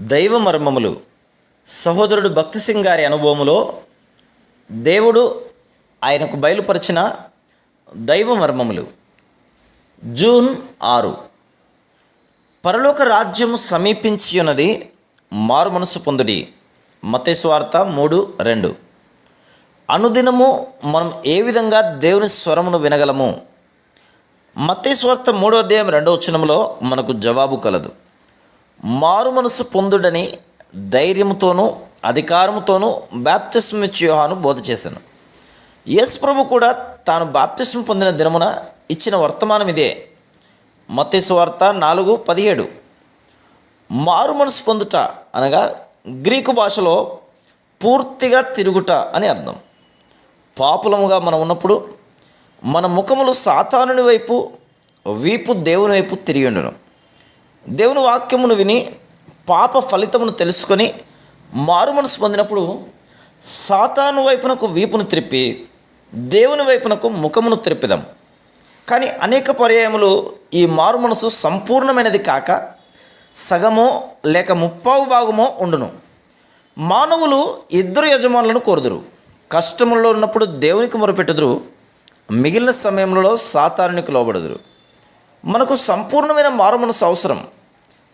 దైవ మర్మములు. సహోదరుడు భక్తి సింగ్ గారి అనుభవములో దేవుడు ఆయనకు బయలుపరిచిన దైవ మర్మములు. జూన్ ఆరు. పరలోక రాజ్యము సమీపించి ఉన్నది మారు మనసు పొందుడి. మతేశ్వార్త మూడు రెండు. అనుదినము మనం ఏ విధంగా దేవుని స్వరమును వినగలము? మతేశ్వార్త మూడో అధ్యాయం రెండో వచనంలో మనకు జవాబు కలదు. మారు మనసు పొందుడని ధైర్యంతోనూ అధికారంతోనూ బాప్తిస్మ యోహాను బోధ చేశాను. యేసు ప్రభు కూడా తాను బాప్తిస్మ పొందిన దినమున ఇచ్చిన వర్తమానం ఇదే. మత్తేసు వార్త నాలుగు పదిహేడు. మారు మనసు పొందుట అనగా గ్రీకు భాషలో పూర్తిగా తిరుగుట అని అర్థం. పాపులముగా మనం ఉన్నప్పుడు మన ముఖములు సాతానుని వైపు వీపు దేవుని వైపు తిరిగి ఉండును. దేవుని వాక్యమును విని పాప ఫలితమును తెలుసుకొని మారు మనసు పొందినప్పుడు సాతాను వైపునకు వీపును త్రిప్పి దేవుని వైపునకు ముఖమును త్రిప్పిదాం కానీ అనేక పర్యాయములు ఈ మారు మనసు సంపూర్ణమైనది కాక సగమో లేక ముప్పావు భాగమో ఉండును. మానవులు ఇద్దరు యజమానులను కోరుదురు. కష్టములలో ఉన్నప్పుడు దేవునికి మొరపెట్టుదురు. మిగిలిన సమయంలో సాతారునికి లోబడుదురు. మనకు సంపూర్ణమైన మారుమనసు అవసరం.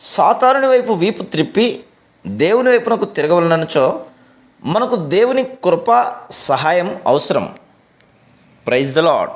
సాతారుని వైపు వీపు త్రిప్పి దేవుని వైపునకు తిరగవలనచో మనకు దేవుని కృప సహాయం అవసరం. Praise the lord